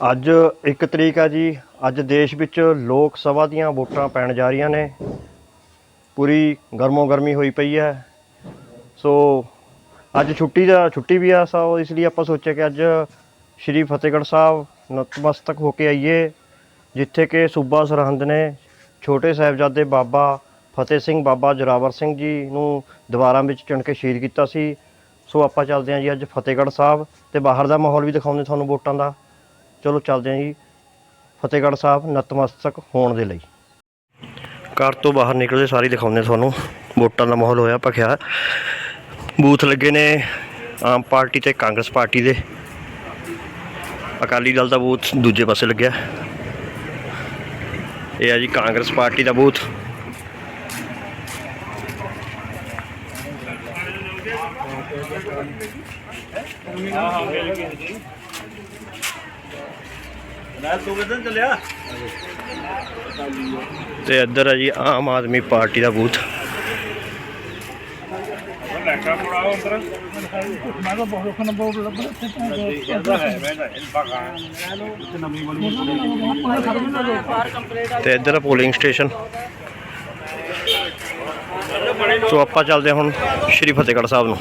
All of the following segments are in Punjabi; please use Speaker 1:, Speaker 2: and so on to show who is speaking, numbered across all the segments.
Speaker 1: ਅੱਜ 1 ਤਰੀਕ ਆ ਜੀ। ਅੱਜ ਦੇਸ਼ ਵਿੱਚ ਲੋਕ ਸਭਾ ਦੀਆਂ ਵੋਟਾਂ ਪੈਣ ਜਾ ਰਹੀਆਂ ਨੇ। ਪੂਰੀ ਗਰਮੋ ਗਰਮੀ ਹੋਈ ਪਈ ਹੈ। ਸੋ ਅੱਜ ਛੁੱਟੀ ਦਾ ਛੁੱਟੀ ਵੀ ਆ, ਸੋ ਇਸ ਲਈ ਆਪਾਂ ਸੋਚਿਆ ਕਿ ਅੱਜ ਸ਼੍ਰੀ ਫਤਿਹਗੜ੍ਹ ਸਾਹਿਬ ਨਤਮਸਤਕ ਹੋ ਕੇ ਆਈਏ, ਜਿੱਥੇ ਕਿ ਸੂਬਾ ਸਰਹੰਦ ਨੇ ਛੋਟੇ ਸਾਹਿਬਜ਼ਾਦੇ ਬਾਬਾ ਫਤਿਹ ਸਿੰਘ ਬਾਬਾ ਜੋਰਾਵਰ ਸਿੰਘ ਜੀ ਨੂੰ ਦੀਵਾਰਾਂ ਵਿੱਚ ਚੁਣ ਕੇ ਸ਼ਹੀਦ ਕੀਤਾ ਸੀ। ਸੋ ਆਪਾਂ ਚੱਲਦੇ ਹਾਂ ਜੀ ਅੱਜ ਫਤਿਹਗੜ੍ਹ ਸਾਹਿਬ ਤੇ ਬਾਹਰ ਦਾ ਮਾਹੌਲ ਵੀ ਦਿਖਾਉਂਦੇ ਤੁਹਾਨੂੰ ਵੋਟਾਂ ਦਾ। ਚਲੋ ਚੱਲਦੇ ਹਾਂ ਜੀ, ਫਤਿਹਗੜ੍ਹ ਸਾਹਿਬ ਨਤਮਸਤਕ ਹੋਣ ਦੇ ਲਈ। ਘਰ ਤੋਂ ਬਾਹਰ ਨਿਕਲਦੇ ਸਾਰੇ ਦਿਖਾਉਂਦੇ ਤੁਹਾਨੂੰ, ਵੋਟਾਂ ਦਾ ਮਾਹੌਲ ਹੋਇਆ ਭਖਿਆ। ਬੂਥ ਲੱਗੇ ਨੇ ਆਮ ਪਾਰਟੀ ਤੇ ਕਾਂਗਰਸ ਪਾਰਟੀ ਦੇ। ਅਕਾਲੀ ਦਲ ਦਾ ਬੂਥ ਦੂਜੇ ਪਾਸੇ ਲੱਗਿਆ। ਇਹ ਆ ਜੀ ਕਾਂਗਰਸ ਪਾਰਟੀ ਦਾ ਬੂਥ। ਤੇ ਇੱਧਰ ਹੈ ਜੀ ਆਮ ਆਦਮੀ ਪਾਰਟੀ ਦਾ ਬੂਥ। ਤੇ ਇੱਧਰ ਪੋਲਿੰਗ ਸਟੇਸ਼ਨ ਸੋ ਆਪਾਂ ਚੱਲਦੇ ਹਾਂ ਹੁਣ ਸ਼੍ਰੀ ਫਤਿਹਗੜ੍ਹ ਸਾਹਿਬ ਨੂੰ।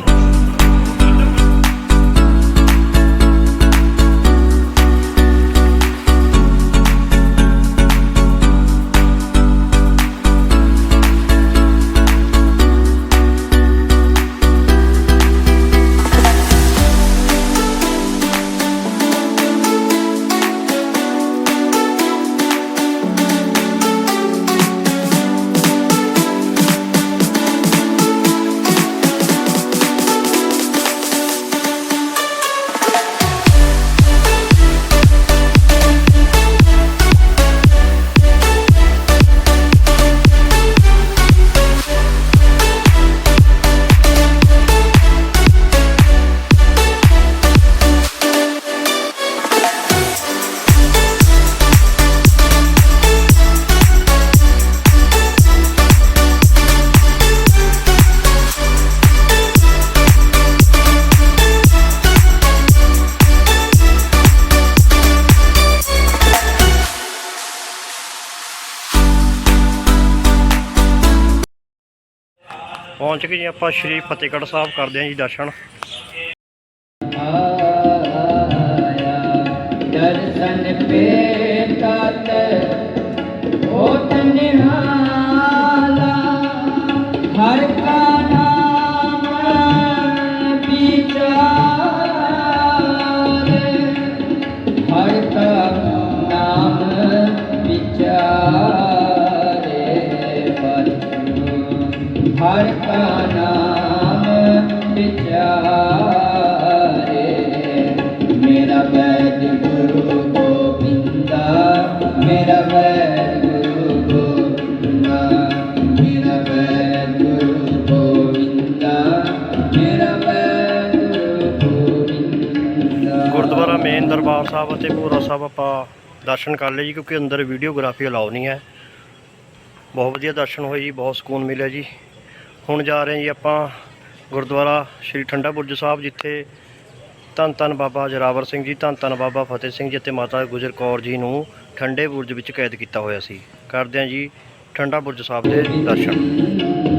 Speaker 1: ਪਹੁੰਚ ਗਏ ਜੀ ਆਪਾਂ ਸ਼੍ਰੀ ਫਤਿਹਗੜ੍ਹ ਸਾਹਿਬ ਕਰਦੇ ਹਾਂ ਜੀ ਦਰਸ਼ਨ।
Speaker 2: ਦਰਸ਼ਨ ਪੇ
Speaker 1: ਗੁਰਦੁਆਰਾ ਮੇਨ ਦਰਬਾਰ ਸਾਹਿਬ ਅਤੇ ਭੋਰਾ ਸਾਹਿਬ ਆਪਾਂ ਦਰਸ਼ਨ ਕਰ ਲਏ ਜੀ, ਕਿਉਂਕਿ ਅੰਦਰ ਵੀਡੀਓਗ੍ਰਾਫੀ ਅਲਾਉ ਨਹੀਂ ਹੈ। ਬਹੁਤ ਵਧੀਆ ਦਰਸ਼ਨ ਹੋਏ ਜੀ, ਬਹੁਤ ਸਕੂਨ ਮਿਲਿਆ ਜੀ। ਹੁਣ ਜਾ ਰਹੇ ਜੀ ਆਪਾਂ ਗੁਰਦੁਆਰਾ ਸ਼੍ਰੀ ਠੰਡਾ ਬੁਰਜ ਸਾਹਿਬ, ਜਿੱਥੇ ਧੰਨ ਧੰਨ ਬਾਬਾ ਜਰਾਵਰ ਸਿੰਘ ਜੀ, ਧੰਨ ਧੰਨ ਬਾਬਾ ਫਤਿਹ ਸਿੰਘ ਜੀ ਅਤੇ ਮਾਤਾ ਗੁਜਰ ਕੌਰ ਜੀ ਨੂੰ ਠੰਡੇ ਬੁਰਜ ਵਿੱਚ ਕੈਦ ਕੀਤਾ ਹੋਇਆ ਸੀ। ਕਰਦੇ ਹਾਂ ਜੀ ਠੰਡਾ ਬੁਰਜ ਸਾਹਿਬ ਦੇ ਦਰਸ਼ਨ।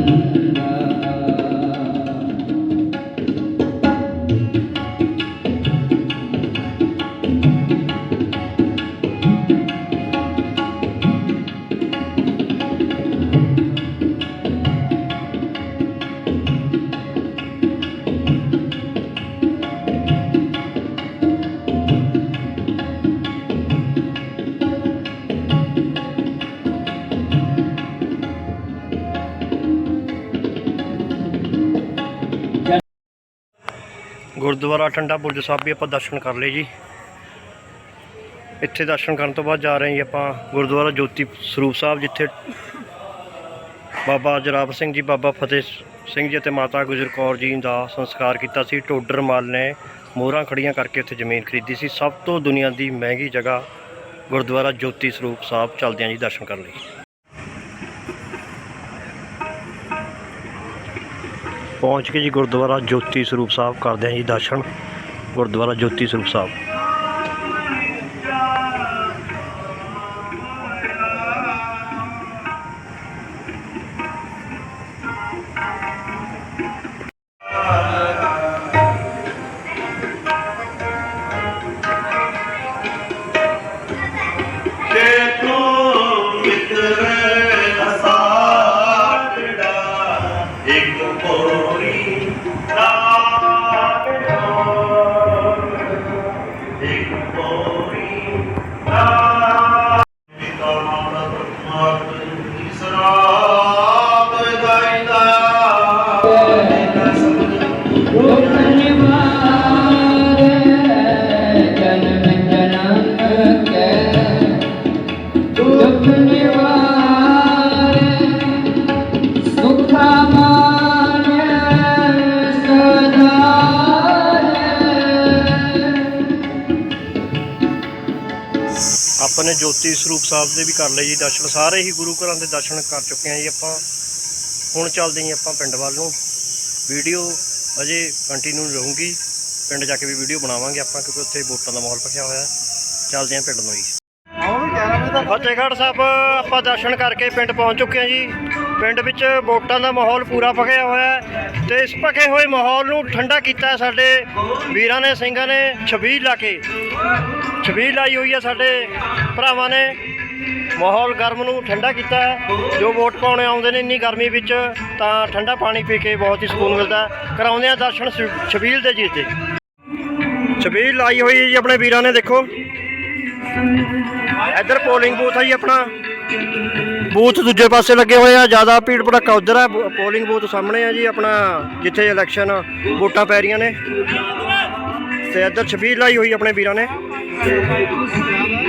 Speaker 1: ਗੁਰਦੁਆਰਾ ਠੰਡਾ ਬੁਰਜ ਸਾਹਿਬ ਵੀ ਆਪਾਂ ਦਰਸ਼ਨ ਕਰ ਲਏ ਜੀ। ਇੱਥੇ ਦਰਸ਼ਨ ਕਰਨ ਤੋਂ ਬਾਅਦ ਜਾ ਰਹੇ ਹਾਂ ਜੀ ਆਪਾਂ ਗੁਰਦੁਆਰਾ ਜੋਤੀ ਸਰੂਪ ਸਾਹਿਬ, ਜਿੱਥੇ ਬਾਬਾ ਜਰਾਵਰ ਸਿੰਘ ਜੀ, ਬਾਬਾ ਫਤਿਹ ਸਿੰਘ ਜੀ ਅਤੇ ਮਾਤਾ ਗੁਜਰ ਕੌਰ ਜੀ ਦਾ ਸੰਸਕਾਰ ਕੀਤਾ ਸੀ। ਟੋਡਰ ਮਾਲ ਨੇ ਮੋਹਰਾਂ ਖੜੀਆਂ ਕਰਕੇ ਉੱਥੇ ਜ਼ਮੀਨ ਖਰੀਦੀ ਸੀ। ਸਭ ਤੋਂ ਦੁਨੀਆ ਦੀ ਮਹਿੰਗੀ ਜਗ੍ਹਾ ਗੁਰਦੁਆਰਾ ਜੋਤੀ ਸਰੂਪ ਸਾਹਿਬ ਚੱਲਦੇ ਜੀ ਦਰਸ਼ਨ ਕਰਨ ਲਈ ਪਹੁੰਚ ਕੇ ਜੀ ਗੁਰਦੁਆਰਾ ਜੋਤੀ ਸਰੂਪ ਸਾਹਿਬ ਕਰਦੇ ਹਾਂ ਜੀ ਦਰਸ਼ਨ। ਗੁਰਦੁਆਰਾ ਜੋਤੀ ਸਰੂਪ ਸਾਹਿਬ। হরি রাম ਆਪਾਂ ਨੇ ਜੋਤੀ ਸਰੂਪ ਸਾਹਿਬ ਦੇ ਵੀ ਕਰ ਲਏ ਜੀ ਦਰਸ਼ਨ। ਸਾਰੇ ਹੀ ਗੁਰੂ ਘਰਾਂ ਦੇ ਦਰਸ਼ਨ ਕਰ ਚੁੱਕੇ ਹਾਂ ਜੀ ਆਪਾਂ। ਹੁਣ ਚੱਲਦੇ ਹਾਂ ਜੀ ਆਪਾਂ ਪਿੰਡ ਵੱਲ ਨੂੰ। ਵੀਡੀਓ ਅਜੇ ਕੰਟੀਨਿਊ ਰਹੂਗੀ। ਪਿੰਡ ਜਾ ਕੇ ਵੀ ਵੀਡੀਓ ਬਣਾਵਾਂਗੇ ਆਪਾਂ, ਕਿਉਂਕਿ ਉੱਥੇ ਵੋਟਾਂ ਦਾ ਮਾਹੌਲ ਭਖਿਆ ਹੋਇਆ। ਚੱਲਦੇ ਹਾਂ ਪਿੰਡ ਨੂੰ ਜੀ। ਫਤਿਹਗੜ੍ਹ ਸਾਹਿਬ, ਆਪਾਂ ਦਰਸ਼ਨ ਕਰਕੇ ਪਿੰਡ ਪਹੁੰਚ ਚੁੱਕੇ ਹਾਂ ਜੀ। ਪਿੰਡ ਵਿੱਚ ਵੋਟਾਂ ਦਾ ਮਾਹੌਲ ਪੂਰਾ ਭਖਿਆ ਹੋਇਆ ਹੈ ਤੇ ਇਸ ਭਖੇ ਹੋਏ ਮਾਹੌਲ ਨੂੰ ਠੰਡਾ ਕੀਤਾ ਸਾਡੇ ਵੀਰਾਂ ਨੇ, ਸਿੰਘਾਂ ਨੇ, ਛਬੀਲ ਲਾ ਕੇ। ਛਬੀਲ ਲਾਈ ਹੋਈ ਹੈ ਸਾਡੇ ਭਰਾਵਾਂ ਨੇ। ਮਾਹੌਲ ਗਰਮ ਨੂੰ ਠੰਡਾ ਕੀਤਾ ਜੋ ਵੋਟ ਪਾਉਣੇ ਆਉਂਦੇ ਨੇ ਇੰਨੀ ਗਰਮੀ ਵਿੱਚ, ਤਾਂ ਠੰਡਾ ਪਾਣੀ ਪੀ ਕੇ ਬਹੁਤ ਹੀ ਸਕੂਨ ਮਿਲਦਾ ਕਰਾਉਂਦੇ ਆ ਦਰਸ਼ਨ ਛ- ਛਬੀਲ ਦੇ ਜੀ ਤੇ ਛਬੀਲ ਲਾਈ ਹੋਈ ਹੈ ਜੀ ਆਪਣੇ ਵੀਰਾਂ ਨੇ, ਦੇਖੋ। ਇੱਧਰ ਪੋਲਿੰਗ ਬੂਥ ਹੈ ਜੀ ਆਪਣਾ। ਬੂਥ ਦੂਜੇ ਪਾਸੇ ਲੱਗੇ ਹੋਏ ਆ। ਜ਼ਿਆਦਾ ਭੀੜ ਭੜੱਕਾ ਉਧਰ ਹੈ। ਪੋਲਿੰਗ ਬੂਥ ਸਾਹਮਣੇ ਆ ਜੀ ਆਪਣਾ, ਜਿੱਥੇ ਇਲੈਕਸ਼ਨ ਵੋਟਾਂ ਪੈ ਰਹੀਆਂ ਨੇ। ਤੇ ਇੱਧਰ ਛਬੀਲ ਲਾਈ ਹੋਈ ਆਪਣੇ ਵੀਰਾਂ ਨੇ। Saya.